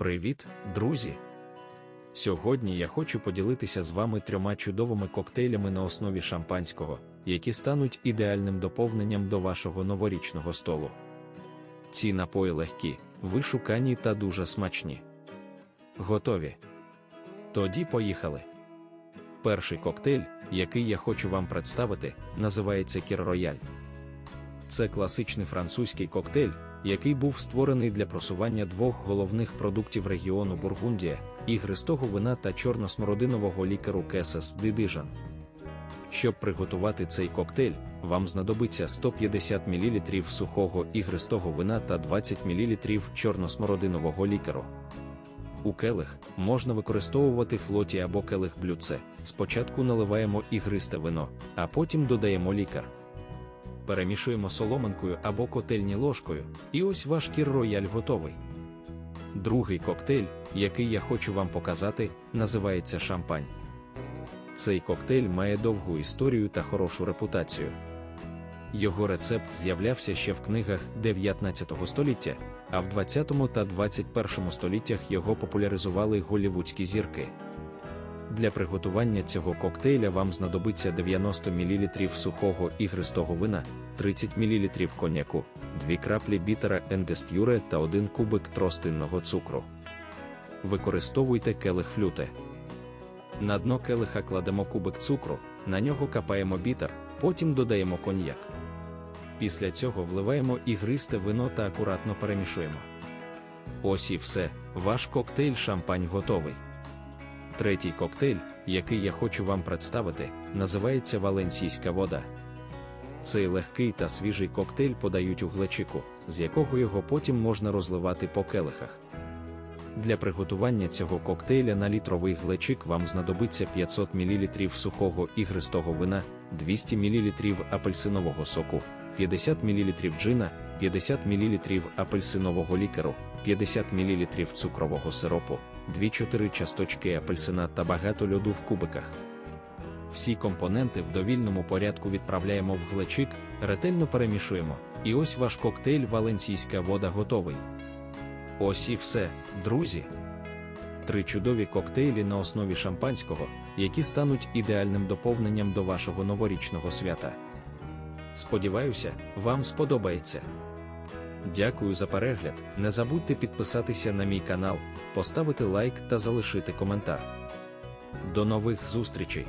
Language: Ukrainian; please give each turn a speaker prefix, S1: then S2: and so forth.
S1: Привіт, друзі! Сьогодні я хочу поділитися з вами трьома чудовими коктейлями на основі шампанського, які стануть ідеальним доповненням до вашого новорічного столу. Ці напої легкі, вишукані та дуже смачні. Готові? Тоді поїхали. Перший коктейль, який я хочу вам представити, називається Кір Рояль. Це класичний французький коктейль, який був створений для просування двох головних продуктів регіону Бургундія ігристого вина та чорносмородинового лікару Кесес Дидижан. Щоб приготувати цей коктейль, вам знадобиться 150 мл сухого ігристого вина та 20 мл чорносмородинового лікару. У келих можна використовувати флоті або келих блюдце. Спочатку наливаємо ігристе вино, а потім додаємо лікар. Перемішуємо соломинкою або котельні ложкою, і ось ваш кір рояль готовий. Другий коктейль, який я хочу вам показати, називається шампань. Цей коктейль має довгу історію та хорошу репутацію. Його рецепт з'являвся ще в книгах 19 століття, а в 20 та 21 століттях його популяризували голлівудські зірки. Для приготування цього коктейля вам знадобиться 90 мл сухого ігристого вина, 30 мл коньяку, 2 краплі бітера енгестюре та 1 кубик тростинного цукру. Використовуйте келих флюте. На дно келиха кладемо кубик цукру, на нього капаємо бітер, потім додаємо коньяк. Після цього вливаємо ігристе вино та акуратно перемішуємо. Ось і все, ваш коктейль шампань готовий. Третій коктейль, який я хочу вам представити, називається Валенсійська вода. Цей легкий та свіжий коктейль подають у глечику, з якого його потім можна розливати по келихах. Для приготування цього коктейля на літровий глечик вам знадобиться 500 мл сухого ігристого вина, 200 мл апельсинового соку, 50 мл джина, 50 мл апельсинового лікару, 50 мл цукрового сиропу, 2-4 часточки апельсина та багато льоду в кубиках. Всі компоненти в довільному порядку відправляємо в глечик, ретельно перемішуємо, і ось ваш коктейль Валенсійська вода готовий. Ось і все, друзі. Три чудові коктейлі на основі шампанського, які стануть ідеальним доповненням до вашого новорічного свята. Сподіваюся, вам сподобається. Дякую за перегляд. Не забудьте підписатися на мій канал, поставити лайк та залишити коментар. До нових зустрічей!